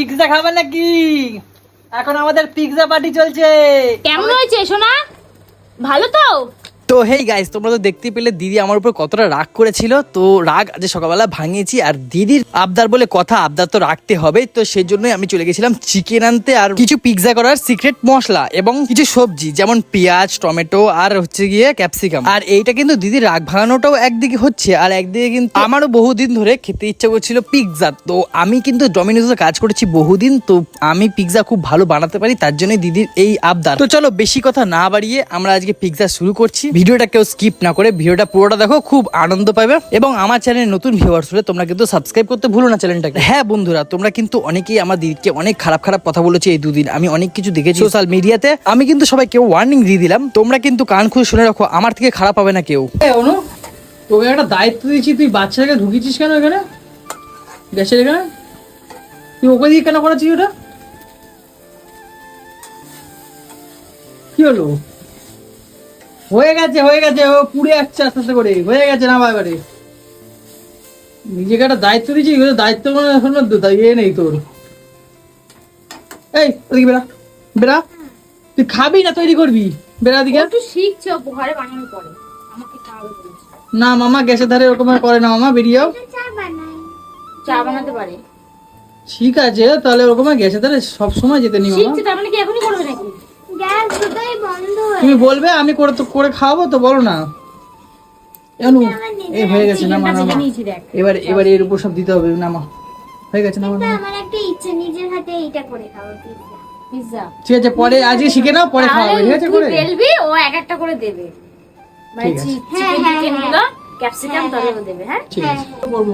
Pizza খাবে নাকি? এখন আমাদের পিৎজা পার্টি চলছে। কেমন হয়েছে সোনা? ভালো তো? তো হেই গাইস তোমরা তো দেখতে পেলে দিদি আমার উপর কতটা রাগ করেছিল। তো রাগ আজ সকালবেলা ভাঙিয়েছি আর দিদির আবদার বলে কথা, আবদার তো রাখতে হবে তো সেই জন্যই আমি চলে গেছিলাম চিকেন আনতে আর কিছু পিৎজা করার সিক্রেট মশলা এবং কিছু সবজি, যেমন পেঁয়াজ, টমেটো আর হচ্ছে গিয়ে ক্যাপসিকাম আর এইটা কিন্তু দিদির রাগ ভাঙানোটাও একদিকে হচ্ছে আর একদিকে কিন্তু আমারও বহুদিন ধরে খেতে ইচ্ছা করছিল পিৎজা তো আমি কিন্তু ডমিনোজে কাজ করেছি বহুদিন, তো আমি পিৎজা খুব ভালো বানাতে পারি, তার জন্যই দিদির এই আবদার। তো চলো বেশি কথা না বাড়িয়ে আমরা আজকে পিৎজা শুরু করছি। ভিডিওটা কেউ স্কিপ না করে ভিডিওটা পুরোটা দেখো, খুব আনন্দ পাবে। এবং আমার চ্যানেলে নতুন ভিউয়ার্স হলে তোমরা কিন্তু সাবস্ক্রাইব করতে ভুলো না চ্যানেলটাকে হ্যাঁ বন্ধুরা, তোমরা কিন্তু অনেকেই আমার দিদিকে অনেক খারাপ খারাপ কথা বলেছে এই দুদিন। আমি অনেক কিছু দেখেছি সোশ্যাল মিডিয়াতে আমি কিন্তু সবাইকে ওয়ার্নিং দিয়ে দিলাম, তোমরা কিন্তু কান খুলে শুনে রাখো, আমার থেকে খারাপ হবে না কেউ। তোকে একটা দায়িত্ব দিয়েছি, তুই বাচ্চাটাকে ঢুকিয়েছিস কেন এখানে? গ্যাসের এখানে? তুই ওকে দিয়ে কেন করাচ্ছিস ওটা? কি হলো? হয়ে গেছে হয়ে গেছে ও পুড়ে যাচ্ছে আস্তে আস্তে করে। হয়ে গেছে না এবারে নিজেকে একটা দায়িত্ব দিয়েছি এগুলো দায়িত্ব এখন ইয়ে নেই তোর। এই ওদিকে বেড়া বেড়া তুই খাবি না তৈরি করবি? বেড়া দিকে একটু শিখছো ঘরে বানানোর পরে। আমাকে খাওয়াবে না মামা গ্যাসের ধারে ওরকম আর করে না মামা বেরিয়েও। চা বানাতে পারে। ঠিক আছে তাহলে ওরকম গ্যাসের ধারে সবসময় যেতে নি মামা। শিখছে তার মানে কি এখনই করবে নাকি? গ্যাস দুটোই বন্ধ তুমি বলবে আমি করে তো করে খাওয়াবো তো বলো না। এনু এই হয়ে গেছে না মা এবার এবার এর উপর সব দিতে হবে না মা হয়ে গেছে না আমার একটা ইচ্ছে নিজের হাতে এইটা করে খাব পিৎজা ঠিক আছে পরে আজকে শিখে নাও পরে খাওয়াবে ঠিক আছে করে? বেলবি ও এক একটা করে দেবে। মানে আছে। হ্যাঁ, চিকেন হ্যাঁ, চিকেন হ্যাঁ। ক্যাপসিকাম তবে দেবে হ্যাঁ? ঠিক আছে। করব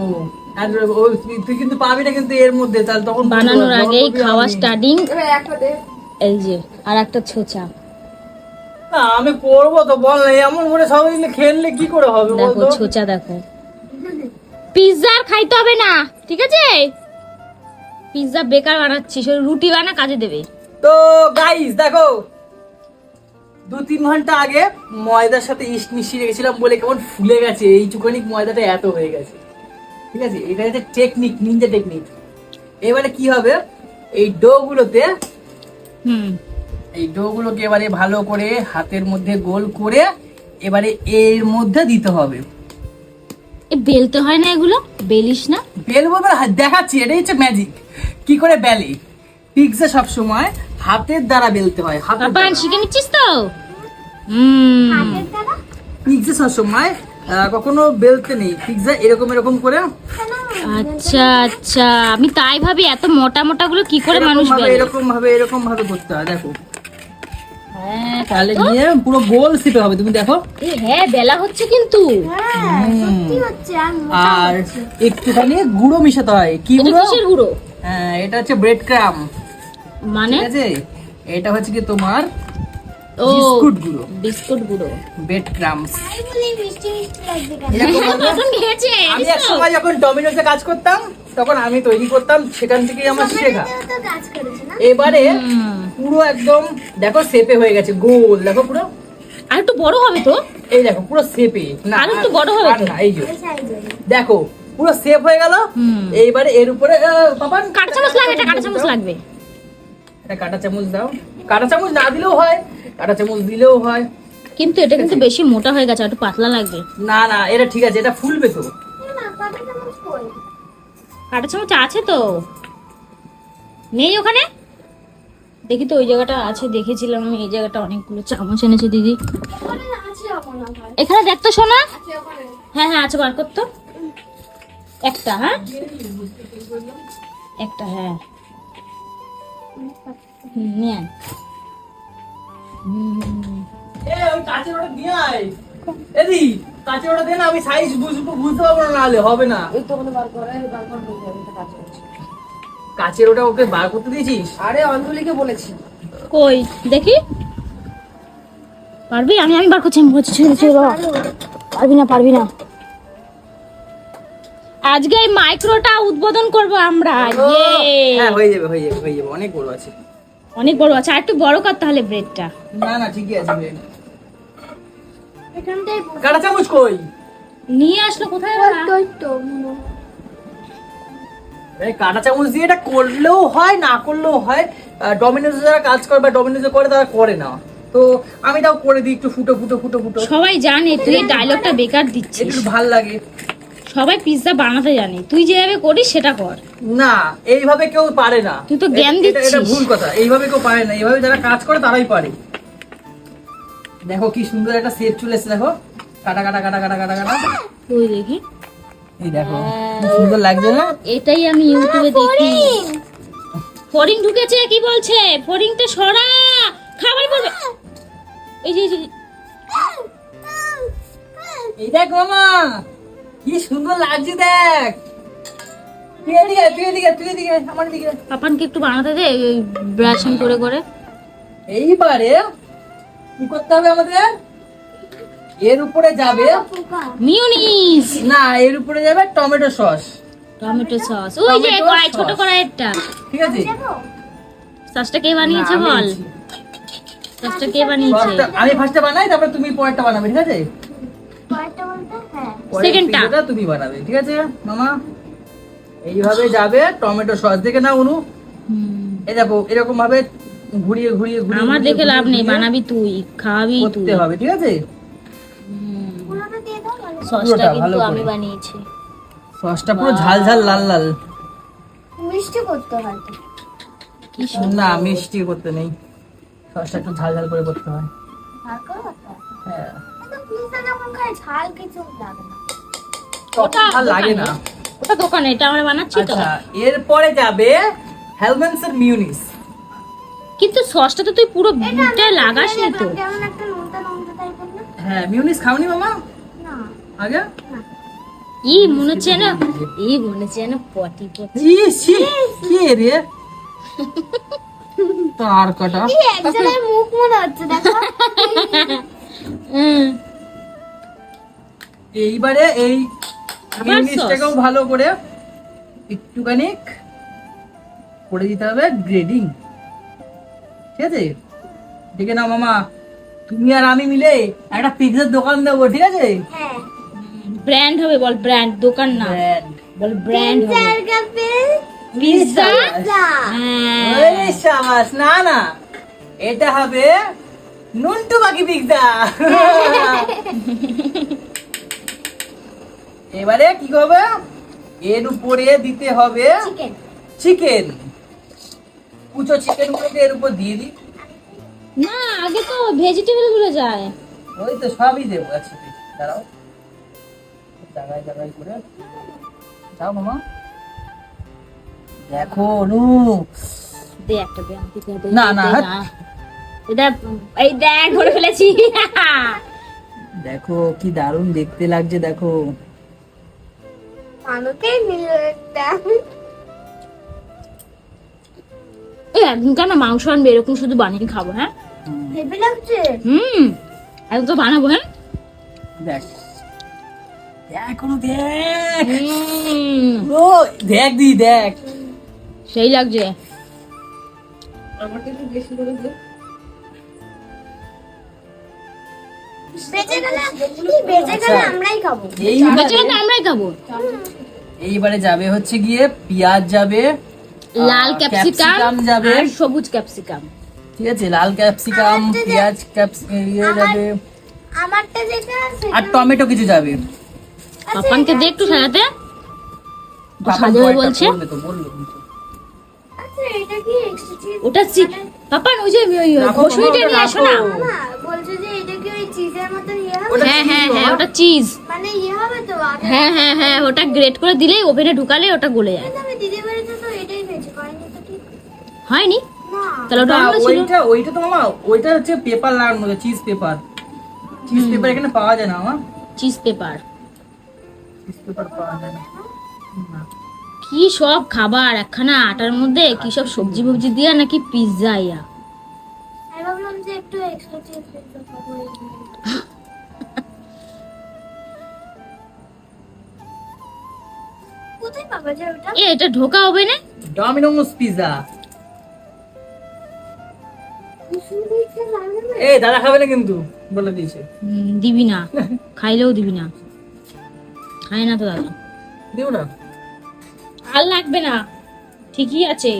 আর তুই কিন্তু পাবি না কিন্তু এর মধ্যে তাহলে তখন বানানোর আগেই খাওয়া স্টার্টিং এই যে আর একটা ছোচা। না, আমি করব তো বল না এমন করে সবাই মিলে খেললে কি করে হবে দেখো ছোচা দেখো। পিৎজা আর খাইতে হবে না ঠিক আছে? পিৎজা বেকার বানাচ্ছিস ওই রুটি বানা কাজে দেবে। তো গাইস দেখো দু তিন ঘণ্টা আগে ময়দার সাথে ইস্ট মিশিয়ে রেখেছিলাম বলে কেমন ফুলে গেছে এই চুকানিক ময়দাটা এত হয়ে গেছে। ঠিক আছে? এটা হচ্ছে টেকনিক নিনজা টেকনিক এবারে কি হবে? এই ডো গুলোতে হুম এই ডো গুলোকে এবারে ভালো করে হাতের মধ্যে গোল করে এবারে এর মধ্যে দিতে হবে। এ বেলতে হয় না এগুলো? বেলিস না? বেলবো দেখাচ্ছি এটাই হচ্ছে ম্যাজিক কি করে বেলে? পিৎজা সব সময় হাতের দ্বারা বেলতে হয় হাতের দ্বারা। শিখে নিচ্ছিস তো? হুম। হাতের দ্বারা? পিৎজা সবসময় আহ, কখনো বেলতে নেই। পিৎজা এরকম এরকম করে আচ্ছা আচ্ছা। আমি তাই ভাবি এত মোটা মোটা গুলো কি করে মানুষ এরকম ভাবে এরকম ভাবে করতে হয় দেখো। হ্যাঁ তাহলে গিয়ে পুরো গোল সিপে হবে তুমি দেখো। হ্যাঁ বেলা হচ্ছে কিন্তু। হ্যাঁ আর একটুখানি গুঁড়ো মিশাতে হয়। কি গুঁড়ো? হ্যাঁ এটা হচ্ছে ব্রেড ক্রাম মানে? এটা হচ্ছে কি তোমার ও বিস্কুট গুঁড়ো। বিস্কুট গুঁড়ো। ব্রেড ক্রামস আমি এক সময় যখন ডমিনোসে কাজ করতাম তখন আমি তৈরি করতাম সেখান থেকে আমার শেখা। তোমরা তো কাজ করেছে না? এবারে পুরো একদম দেখো সেপে হয়ে গেছে গোল। দেখো পুরো। আর একটু বড় হবে তো? এই দেখো পুরো সেপে না আর একটু বড় হবে না এই যে। দেখো পুরো সেপ হয়ে গেল। হুম। এইবারে এর উপরে পাপান কাঁটা চামচ লাগবে এটা কাঁটা চামচ লাগবে। এটা কাঁটা চামচ দাও। কাঁটা চামচ না দিলেও হয়। কাঁটা চামচ দিলেও হয়। কিন্তু এটা কিন্তু বেশি মোটা হয়ে গেছে আর একটু পাতলা লাগবে। না না এটা ঠিক আছে এটা ফুলবে তো। কাঁটা চামচ আছে তো। নেই ওখানে? দেখি তো ওই জায়গাটা আছে দেখেছিলাম আমি এই জায়গাটা অনেকগুলো চামচ এনেছে দিদি। এখানে দেখ তো শোনা হ্যাঁ হ্যাঁ আছে বার করতো একটা হ্যাঁ? একটা হ্যাঁ। হুম, এ ওই কাঁচের ওটা দিয়ে আয়। এদি কাঁচের ওটা দে না আমি সাইজ বুঝব বুঝতে পারব না নাহলে হবে না। কাঁচের ওটা ওকে বার করতে দিয়েছিস? আরে অঞ্জলিকে বলেছি। কই? দেখি। পারবি? আমি আমি বার করছি আমি বলছি ছেড়ে ছেড়ে পারবি না পারবি না। আজকে এই মাইক্রোটা উদ্বোধন করব আমরা। ইয়ে হ্যাঁ হয়ে যাবে হয়ে যাবে হয়ে যাবে অনেক বড় আছে। অনেক বড় আছে। আর একটু বড় কর তাহলে ব্রেডটা না না ঠিকই আছে বেশ। এখানটায় কাঁটা চামচ কই? নিয়ে আসলো কোথায় ওরা? ওই তো এই কাঁটা চামচ দিয়ে এটা করলেও হয় না করলেও হয় ডমিনোজ যারা কাজ করে বা ডমিনোজে করে তারা করে না। তো আমি তাও করে দিই একটু ফুটো ফুটো ফুটো ফুটো। সবাই জানে তুই ডায়লগটা বেকার দিচ্ছিস। একটু ভালো লাগে। সবাই পিৎজা বানাতে জানে। তুই যেভাবে করিস সেটা কর। না এইভাবে কেউ পারে না। তুই তো জ্ঞান এটা- এটা- ভুল কথা। এইভাবে কেউ পারে না। এইভাবে যারা কাজ করে তারাই পারে। দেখো কি সুন্দর একটা সেট চলে এসেছে দেখো। কাটা কাটা কাটা কাটা কাটা কাটা। তুই দেখি। এই দেখো কি সুন্দর লাগছে না? এটাই আমি ইউটিউবে দেখি। ফরিং ঢুকেছে কি বলছে? ফরিংটা সরা। খাবার পড়বে এই যে এই দেখ মামা কি সুন্দর লাগছে দেখ। তুই এদিকে তুই এদিকে তুই এদিকে আমার দিকে পাপানকে একটু বানাতে দে ব্রাশিং করে করে। এইবারে কি করতে হবে আমাদের? এর উপরে যাবে মিউনিস! না এর উপরে যাবে টমেটো সস। Tomato sauce. ওই যে কড়াই ছোট কড়াইটা ঠিক আছে? সসটা কে বানিয়েছে বল? সসটা কে বানিয়েছে? আমি ফার্স্টে বানাই তারপরে তুমি পরেরটা বানাবে ঠিক আছে? তুমি বানাবে ঠিক আছে? মামা এইভাবে যাবে টমেটো সস দেখে না অনু। হুম। এই দেখো এরকম ভাবে ঘুরিয়ে ঘুরিয়ে ঘুরিয়ে আমার দেখে লাভ নেই বানাবি তুই খাওয়াবি তুই। করতে হবে ঠিক আছে। সসটা কিন্তু আমি বানিয়েছি। সসটা পুরো ঝাল ঝাল লাল লাল। মিষ্টি করতে হয়। না মিষ্টি করতে নেই। সসটা একটু ঝাল ঝাল করে করতে হয়। হয়। ঝাল কিছু লাগে না। তখন লাগে না। ওটা দোকানে এটা আমরা বানাচ্ছি তো। আচ্ছা এরপরে যাবে হেলমেন্স এর মিউনিস। কিন্তু সসটা তো তুই পুরো লাগাস নি তো। হ্যাঁ মিউনিস খাওনি মামা? না। আগে? ই মনে হচ্ছে না ই মনে হচ্ছে না পটি পটি। ই ছি কে রে? তার কাটা? এই একজনের মুখ মনে হচ্ছে দেখো। হুম। এইবারে এই মিউনিসটাকেও ভালো করে একটুখানি করে দিতে হবে গ্রেডিং ঠিক আছে? দেখে নাও মামা তুমি আর আমি মিলে একটা পিৎজার দোকান দেবো ঠিক আছে? হ্যাঁ। ব্র্যান্ড হবে বল ব্র্যান্ড দোকান না। বল ব্র্যান্ড হবে। পিৎজা হ্যাঁ। সাবাস না না। এটা হবে নুনটু বাকি পিৎজা এবারে কি হবে? এর উপরে দিতে হবে চিকেন কুচো চিকেন গুলোকে এর উপর দিয়ে দিই। না আগে তো ভেজিটেবলগুলো যায়। ওই তো সবই দেবো একসাথে। দাঁড়াও। জায়গায় জায়গায় করে যাও মামা। দেখো নু দে একটা দে, না, না, এটা এই দেখ ধরে ফেলেছি। দেখো কি দারুণ দেখতে লাগছে দেখো। আমাকেই নিল একটা এই একদিনকার না মাংস আনবে? এরকম শুধু বানিয়ে খাব হ্যাঁ? হেভি লাগছে। হুম একদম তো বানাবো হ্যাঁ? দেখ দেখ দেখ। ও দেখ দি দেখ। সেই লাগছে। বেঁচে গেলে আমরাই খাব। বেঁচে গেলে আমরাই খাব। এইবারে যাবে হচ্ছে গিয়ে পেঁয়াজ যাবে লাল ক্যাপসিকাম যাবে। সবুজ ক্যাপসিকাম। ঠিক আছে লাল ক্যাপসিকাম পেঁয়াজ ক্যাপসিকাম ইয়ে যাবে। আমারটা যেটা আর টমেটো কিছু যাবে। পাপানকে দে একটু সাজাতে। সাজাবে বলছে? তো, বলল ওটা চি- পাপান ওই যে নিয়ে আসো না রাখো। যে এটা কি ওই চিজের মতন ইয়ে হবে হ্যাঁ হ্যাঁ হ্যাঁ ওটা চিজ মানে ইয়ে হবে তো হ্যাঁ হ্যাঁ হ্যাঁ ওটা গ্রেট করে দিলেই ওভেনে ঢুকালে ওটা গলে যায়। আমি দিদি বাড়িতে তো এটাই পেয়েছি করেনি তো ঠিক হয়নি? তাহলে ওটা অন্য ছিল। ওইটা ওইটা তো মামা ওইটা হচ্ছে পেপার লাগানো চিজ পেপার চিজ পেপার এখানে পাওয়া যায় না মামা। চিজ পেপার চিজ পেপার পাওয়া যায় না। কি সব খাবার? একখানা আটার মধ্যে কি সব সবজি ফবজি দিয়া নাকি পিৎজা ইয়া? এ এটা ঢোকা হবে না? ডমিনোস না। এই দাদা খাবে না কিন্তু বলে দিয়েছে। দিবি না। খাইলেও দিবি না। খাই না তো দাদা। দিও না? ঝাল লাগবে না। ঠিকই আছে।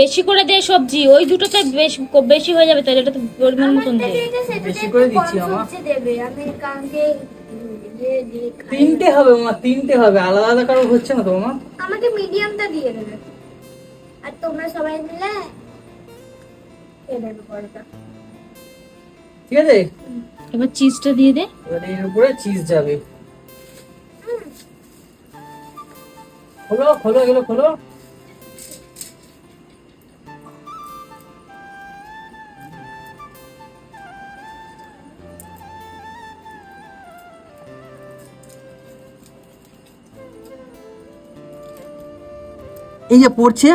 বেশি করে দে সবজি ওই দুটোতে বেশ বেশি হয়ে যাবে তাহলে এটা তো পরিমাণ মতন দে। বেশি করে দিচ্ছি মামা। দেবে। আমি কালকে ইয়ে। তিনটে হবে মামা তিনটে হবে। আলাদা আলাদা কারও হচ্ছে না তো মামা আমাকে মিডিয়ামটা দিয়ে দেবে। আর তোমরা সবাই মিলে ঠিক আছে? এবার চিজটা দিয়ে দে। এবার এর উপরে চিজ যাবে। খোলো খোলো, এগুলো খোলো। এই যে পড়ছে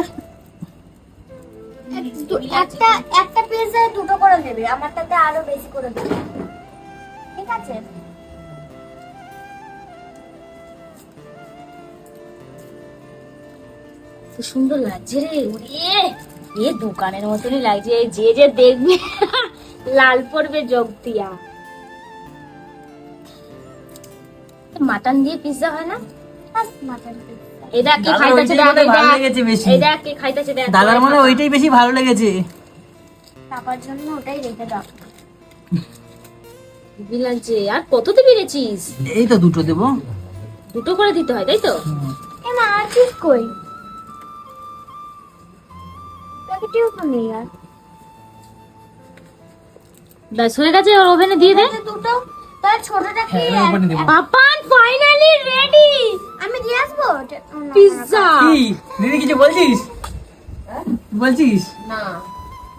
একটা একটা পিজায় দুটো করে দেবে আমারটাতে আরও বেশি করে দেবে। ঠিক আছে? কি সুন্দর লাগছে রে? ওরে এ দোকানের মতনই লাগছে যে যে দেখবে লাল পড়বে যোগ দিয়া মাটন দিয়ে পিৎজা হয় না? মাটন এটা কে খাইতেছে ওইটাই দেখ মনে ভালো এটা লেগেছে বেশি। এটা কে খাইতেছে দাদার ওইটাই বেশি ভালো লেগেছে। তারপর জন্য ওটাই রেখে দাও। লাগছে? আর কত দিবি রেছিস এই তো দুটো দেবো। দুটো করে দিতে হয় তাই তো? এ মা আর কই? প্যাকেটেও তো নেই আর ব্যাস হয়ে গেছে ওর ওভেনে দিয়ে দে এই যে দুটো তার ছোটটা কি হ্যাঁ, এবার ওখানে দেবো। পাপান ফাইনালি রেডি আমি দিয়ে আসব ওটা- ও, না, পিৎজা কি দিদি কিছু বলছিস বলছিস না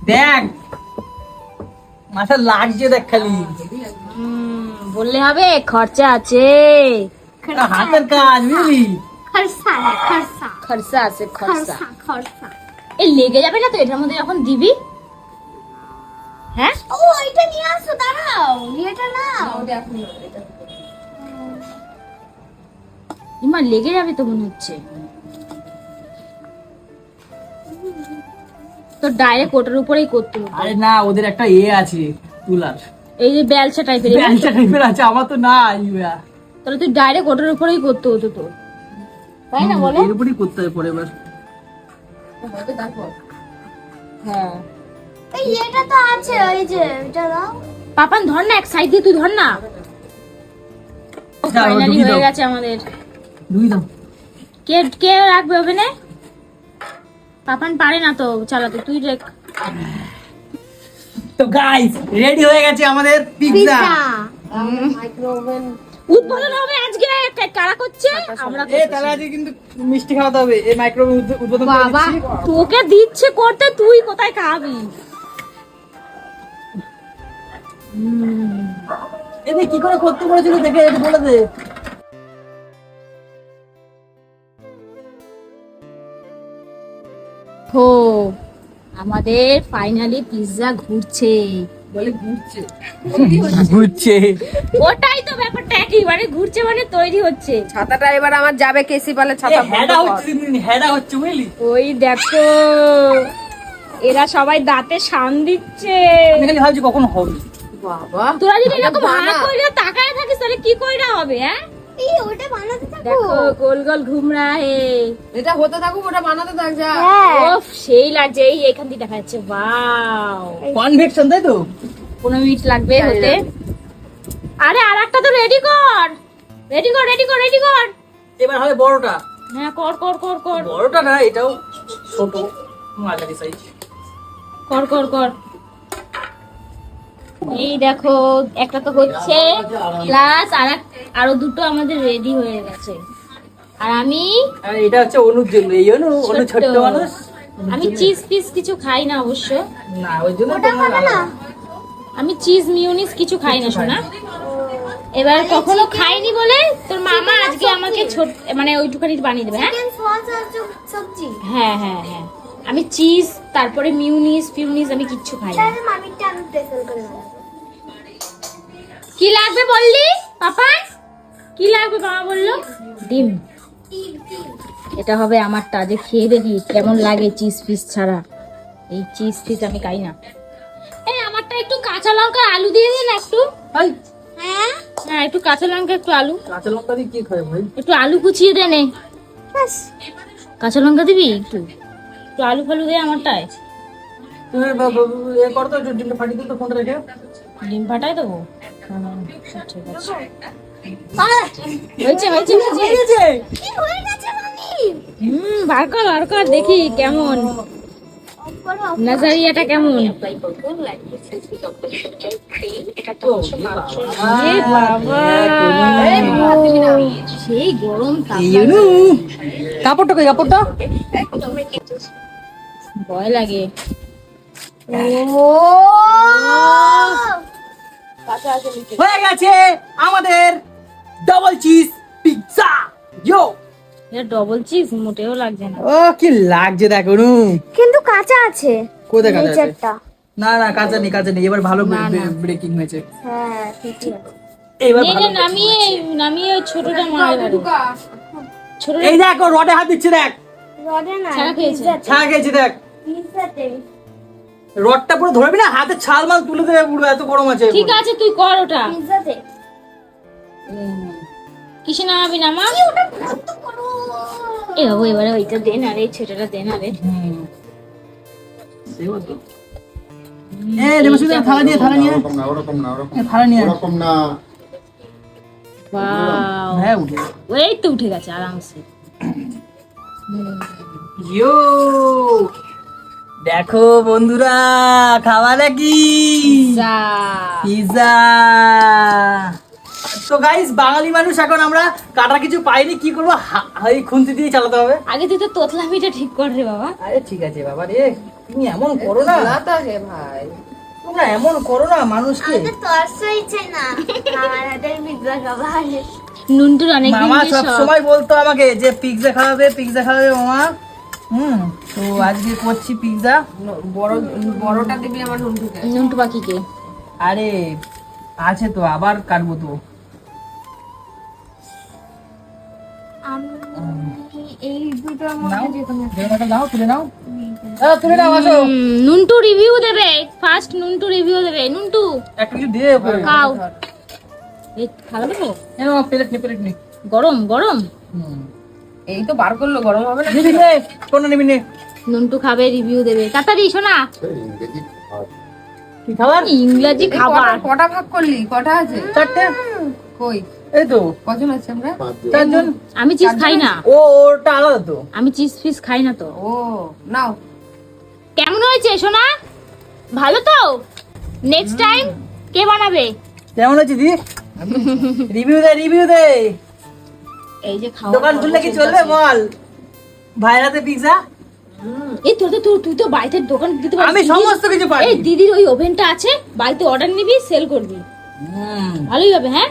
দেখ মাথা লাগছে দেখ খালি হুম, বললে হবে খরচা আছে এটা হাতের কাজ বুঝলি খরসা না, খরসা খরচা আছে খরচা খরসা খরসা এ লেগে যাবে না তো? এটার মধ্যে যখন দিবি। হ্যাঁ? ও এটা নিয়ে আসো দাঁড়াও এটা না এখন এটা। ইমা লেগে যাবে তো মনে হচ্ছে। তো ডাইরেক্ট ওটার উপরেই করতে হবে। আরে না ওদের একটা এ আছে তুলার। এই যে ব্যালসা টাইপের ব্যালচা টাইপের আছে আমার তো নাই ইয়া। তাহলে তুই ডাইরেক্ট ওটার উপরেই করতে হতো তো। তাই না বলো? এর উপরই করতে হবে পরে এবার। হবে তারপর? হ্যাঁ। এই এটা তো আছে ওই যে এটা দাও। পাপান ধর না এক সাইড দিয়ে তুই ধর না। ফাইনালি হয়ে গেছে আমাদের। দুই দাও। কে কে রাখবে ওভেনে পাপান পারে না তো চালাতে তুই রেখ তো গাইস রেডি হয়ে গেছে আমাদের পিৎজা মাইক্রো ওভেন উদ্বোধন হবে আজকে। কারা করছে? আমরা এ তাহলে আজকে কিন্তু মিষ্টি খাওয়াতে হবে। এই মাইক্রোওয়েভ উদ্বোধন বাবা তোকে দিচ্ছে করতে তুই কোথায় খাবি? এতে কি করে করতে বলেছিল দেখে একটু বলে দে। হো আমাদের ফাইনালি পিৎজা ঘুরছে। বলে ঘুরছে। ঘুরছে। ওটাই তো ব্যাপারটা একই মানে ঘুরছে মানে তৈরি হচ্ছে। ছাতাটা এবার আমার যাবে কেসি পালে ছাতা হেডা হচ্ছে হেডা হচ্ছে বুঝলি? ওই দেখো এরা সবাই দাঁতে শান দিচ্ছে। আমি ভাবছি কখন হবে। বাবা। তোরা যদি এরকম। হাত কইরা তাকায় থাকিস তাহলে কি কইরা হবে হ্যাঁ? ওটা বানাতে থাকো। দেখো গোল গোল ঘুম হে এটা হতে থাকুক ওটা বানাতে থাক যা। হ্যাঁ। ওফ সেই লাগছে এই এখান দিয়ে দেখা যাচ্ছে ওয়াও। কনভেকশন তাই তো? পনেরো মিনিট লাগবে হতে। আরে আর একটা তো রেডি কর। রেডি কর রেডি কর রেডি কর। এবার হবে বড়টা। হ্যাঁ কর কর কর কর। বড়টা না এটাও ছোট। মাঝারি সাইজ কর কর কর। এই দেখো একটা তো হচ্ছে প্লাস আর আরও দুটো আমাদের রেডি হয়ে গেছে। আর আমি এটা হচ্ছে অনুর জন্য এই অনু অনু। ছোট্ট। মানুষ। আমি চিজ পিস কিছু খাই না অবশ্য। না ওই জন্য আমি চিজ মিউনিস কিছু খাই না শোনা এবার কখনো খাইনি বলে তোর মামা আজকে আমাকে ছোট মানে ওইটুখানি বানিয়ে দেবে হ্যাঁ? হ্যাঁ হ্যাঁ হ্যাঁ। আমি চিজ তারপরে মিউনিস ফিউনিস আমি কিচ্ছু খাই না। তাহলে আমি প্রেফার করে বানাবো কি লাগবে বললি? পাপা? কি লাগবে মামা বলল? ডিম। ডিম ডিম এটা হবে আমারটা যে খেয়ে দেখি কেমন লাগে চিজ পিস ছাড়া। এই চিজ পিস আমি খাই না। এই আমারটা একটু কাঁচা লঙ্কা আলু দিয়ে দিন একটু। ভাই হ্যাঁ? হ্যাঁ একটু কাঁচা লঙ্কা একটু আলু। কাঁচা লঙ্কা দিয়ে কি খায় ভাই? একটু আলু কুচিয়ে দে নে। ব্যাস। কাঁচা লঙ্কা দিবি একটু? একটু আলু ফালু দে আমারটায় তুমি এ করো তো ডিমটা ফাটিয়ে তো ফোনটা রেখে ডিম ফাটাই দেবো? আচ্ছা, ঠিক আছে। হয়েছে হয়েছে হয়েছে। কি হয়ে গেছে মামি? হুম বার কর বার কর দেখি কেমন। নাজারিয়াটা কেমন? সেই গরম কাপড়টা। কাপড়টা? ভয় লাগে। ও! হয়ে গেছে আমাদের ডাবল চিজ পিৎজা ইয়ো এটা ডবল চিজ মোটেও লাগছে না। ও কি লাগছে দেখো কিন্তু কাঁচা আছে। কোথায় কাঁচা আছে? না না কাঁচা নেই কাঁচা নেই। এবার ভালো ব্রেকিং হয়েছে। হ্যাঁ ঠিকই এবার নে, ভালো নে, নামিয়ে নামিয়ে ওই ছোটটা মারা। যাবে এই দেখো রডে হাত দিচ্ছে দেখ। রডে না ছানা খেয়েছে। ছাড়া খেয়েছি দেখ। রডটা পুরো ধরবি না? হাতে ছাল মাল তুলে দেবে পুরো এত গরম আছে ঠিক আছে তুই কর ওটা। পিৎজাতে কিসে নামাবি কত বড় এ বাবু এবারে ওইটা দে না রে ছোটটা দে না রে হুম। সেও তো। এ থালা থালা নিয়ে। ওরকম না ওরকম না ওরকম থালা নিয়ে। ওরকম না। বাও হ্যাঁ উঠে। এই তো উঠে গেছে আরামসে। ইয়ো দেখো বন্ধুরা খাওয়া নাকি? পিজা তো গাইস বাঙালি মানুষ এখন আমরা কাটা কিছু পাইনি কি করব? হা- এই খুন্তি দিয়ে চালাতে হবে। আগে তুই তো তোতলা পিঠা ঠিক কর রে বাবা। আরে ঠিক আছে বাবা রে তুমি এমন করো না। লাতা হে ভাই। তোমরা এমন করো না মানুষকে। তো তরসই ইচ্ছে না। আমার হাতের পিৎজা খাবার নুনটুর অনেক মামা সব সময় বলতো আমাকে যে পিৎজা খাওয়াবে পিৎজা খাওয়াবে মামা। হুম তো আজকে করছি পিৎজা বড় বড়টা দিবি আমার নুনটুকে। নুনটু পাখিকে। আরে আছে তো আবার কাটবো তো। এই দুটোর মধ্যে যে কোনো বেগুনটা দাও তুলে নাও। নুনটু রিভিউ দেবে। ফার্স্ট নুনটু রিভিউ দেবে। নুনটু একটা কিছু দিয়ে খাও। এই খাওয়া দেবো? এনো প্লেট নি প্লেট নি। গরম গরম। হুম। এই তো বার করল গরম হবে না। নিবি নে কোনটা নিবি নে? নুনটু খাবে রিভিউ দেবে। তাড়াতাড়ি শোনা। কি খাবার? ইংরাজি খাবার। কটা- ভাগ করলি? কটা আছে? চারটে। কই? এই তো। কজন আছে আমরা? চারজন। আমি চিজ খাই না। ও ওটা আলাদা তো। আমি চিজ ফিস খাই না তো। ও নাও। কেমন হয়েছে সোনা ভালো তো? নেক্সট টাইম কে বানাবে? কেমন হয়েছে দিদি? রিভিউ দে রিভিউ দে। এই যে খাওয়া দোকান খুললে কি চলবে বল? ভাইরাতে পিৎজা এই তোর তো তুই- তুই তো বাড়িতে দোকান দিতে পারিস। আমি সমস্ত কিছু পারি। এই দিদির ওই ওভেনটা আছে বাড়িতে অর্ডার নিবি সেল করবি। ভালোই হবে হ্যাঁ?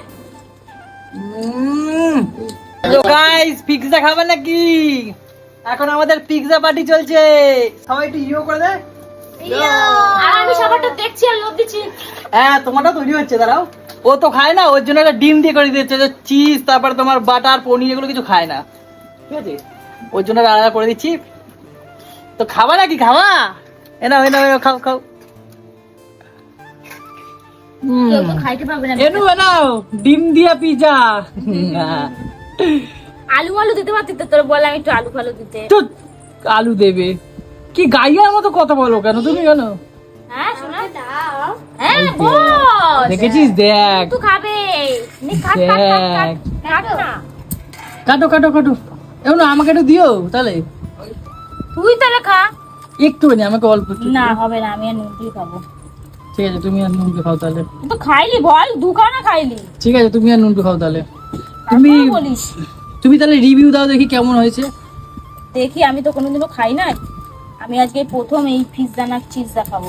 তো গাইস পিৎজা খাবেন নাকি? এখন আমাদের পিৎজা পার্টি চলছে। সবাই একটু ইয়ে করে দে। আর আমি সবারটা দেখছি আর লোভ দিচ্ছি। হ্যাঁ তোমারটা তৈরি হচ্ছে দাঁড়াও। ও তো খায় না ওর জন্য একটা ডিম দিয়ে করে দিচ্ছে যে চিজ তারপরে তোমার বাটার পনির এগুলো কিছু খায় না। ঠিক আছে? ওর জন্য আলাদা করে দিচ্ছি। তো খাবা নাকি? খাবা? এনাও এনাও এনাও খাও খাও। এনু এনাও ডিম দিয়া পিজা আলু আলু দিতে পারতি তো? তোর বলে আমি একটু আলু ফালু দিতে। তো আলু দেবে। কি গাইয়ার মতো কথা বলো কেন তুমি কেন হ্যাঁ হ্যাঁ দেখেছিস? দেখ। তুই খাবে। নে কাট কাট কাট। এমন আমাকে একটু দিও তাহলে। তুই তাহলে খা। একটুখানি আমাকে অল্প একটু না হবে না আমি আর নুনটুই খাব। ঠিক আছে তুমি আর নুনটু খাও তাহলে। তো খাইলি বল দুখানা খাইলি। ঠিক আছে তুমি আর নুনটু খাও তাহলে। তুমি বলিস। তুমি তাহলে রিভিউ দাও দেখি কেমন হয়েছে। দেখি আমি তো কোনোদিনও খাই না আমি আজকে প্রথম এই পিৎজা না চিজটা খাব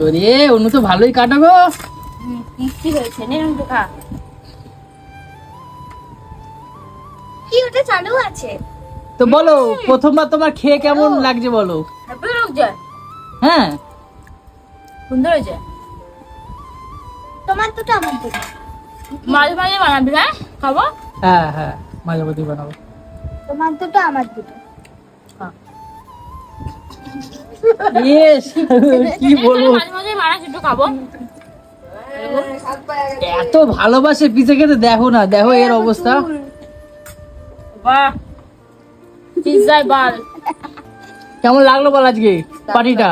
ওরে অন্য তো ভালোই হয়েছে? নে খা। কি ওটা চালু আছে? তো বলো প্রথমবার তোমার খেয়ে কেমন লাগছে বলো? হ্যাপি লাগছে হ্যাঁ। সুন্দর হয়েছে? তোমার দুটো আমার দুটো। মাঝে মাঝে বানাবি হ্যাঁ? খাব? হ্যাঁ হ্যাঁ মাঝে মধ্যে বানাবো। তোমার দুটো আমার দুটো। ইয়েস কি বলব? এত ভালোবাসে পিজা খেতে দেখো না দেখো এর অবস্থা। বাহ। পিৎজায় বাল। কেমন লাগল বল আজকে পার্টিটা?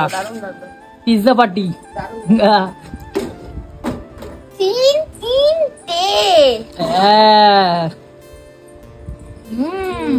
Pizza party. তিন হ্যাঁ। হুম।